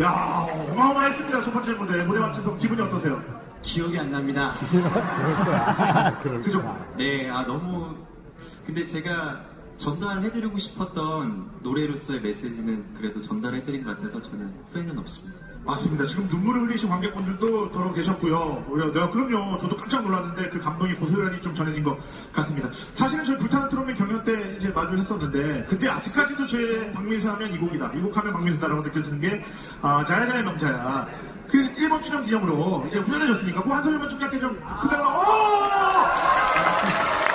야 어마어마했습니다 첫 번째 무대 무대 마치고 기분이 어떠세요? 기억이 안 납니다. 그죠? 네, 아 너무 근데 제가 전달해드리고 싶었던 노래로서의 메시지는 그래도 전달해드린 것 같아서 저는 후회는 없습니다. 맞습니다. 지금 눈물을 흘리신 관객분들도 더러 계셨고요. 우리 내가 그럼요. 저도 깜짝 놀랐는데 그 감동이 고스란히 좀 전해진 것 같습니다. 사실은 저희 불타는 트롯맨 경연 때 이제 마주했었는데 아직까지도 제 박민수 하면 이 곡이다. 이곡 하면 박민수다라고 느껴지는 게 아, 자야자야 명자야. 그 1번 출연 기념으로 이제 후련해졌으니까 그 한 소절만 좀 짧게 좀 부탁드려. 오!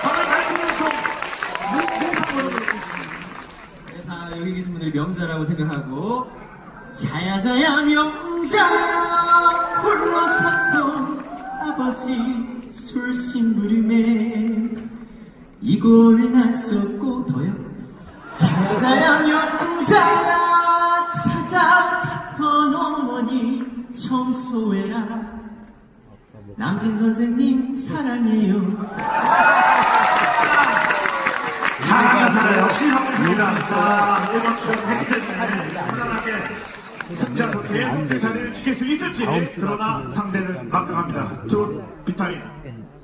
다들 마이크를 좀 네, 다 여기 계신 분들이 명자라고 생각하고 자야자야 명자 홀로 섰던 아버지 술심부림에 이골 났었고 더요 명자 찾아 섰던 어머니 청소해라 남진 선생님 사랑해요 자, 자, 역시 한국입니다. 자, 1번 출연했기 때문에 편안하게 승자로 계속 그 자리를 지킬 수 있을지 그러나 상대는 막강합니다. 트롯 비타민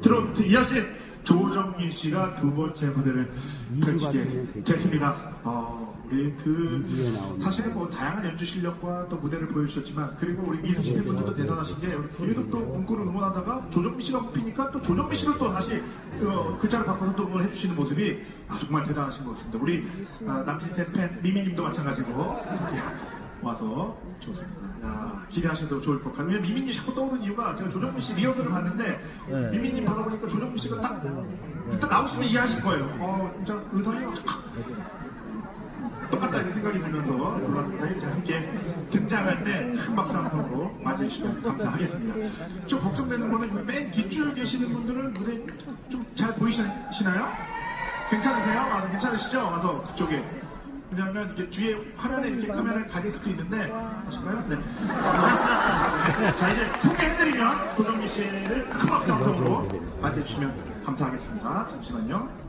트로트 이어신 조정민 씨가 두 번째 무대를 펼치게 됐습니다. 어, 우리 그 사실은 뭐 다양한 연주 실력과 또 무대를 보여주셨지만 그리고 우리 미수 씨 팬분들도 대단하신 게 우리 계속 또 문구를 응원하다가 조정민 씨가 뽑히니까 또 조정민 씨를 또 다시 어, 글자를 바꿔서 또 응원해 주시는 모습이 아, 정말 대단하신 것 같습니다. 우리 아, 남친 팬 미미님도 마찬가지고 와서 좋습니다. 야, 기대하셔도 좋을 것 같아요. 미미님 자꾸 떠오르는 이유가 제가 조정민 씨 리허설을 봤는데 미미님 바라보니까 조정민 씨가 딱 일단 나오시면 이해하실 거예요. 어, 진짜 의상이 확 똑같다 이런 생각이 들면서 놀랐는데 이제 함께 등장할 때 큰 박수 한 통으로 맞이해주시면 감사하겠습니다. 좀 걱정되는 거는 맨 뒷줄 계시는 분들은 무대 좀 잘 보이시나요? 괜찮으세요? 아, 괜찮으시죠? 와서 그쪽에. 왜냐하면 이제 뒤에 화면에 이렇게 카메라를 가릴 수도 있는데 하실까요? 네. 자 이제 소개해드리면 조정미 씨를 큰 박수 한 통으로 맞이해주시면 감사하겠습니다. 잠시만요.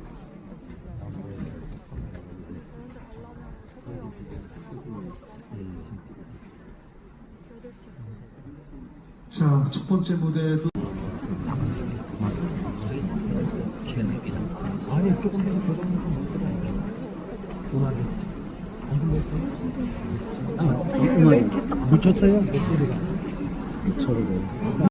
자, 첫 번째 무대도 아니 조금 더 조금 더 묻혔어요 저를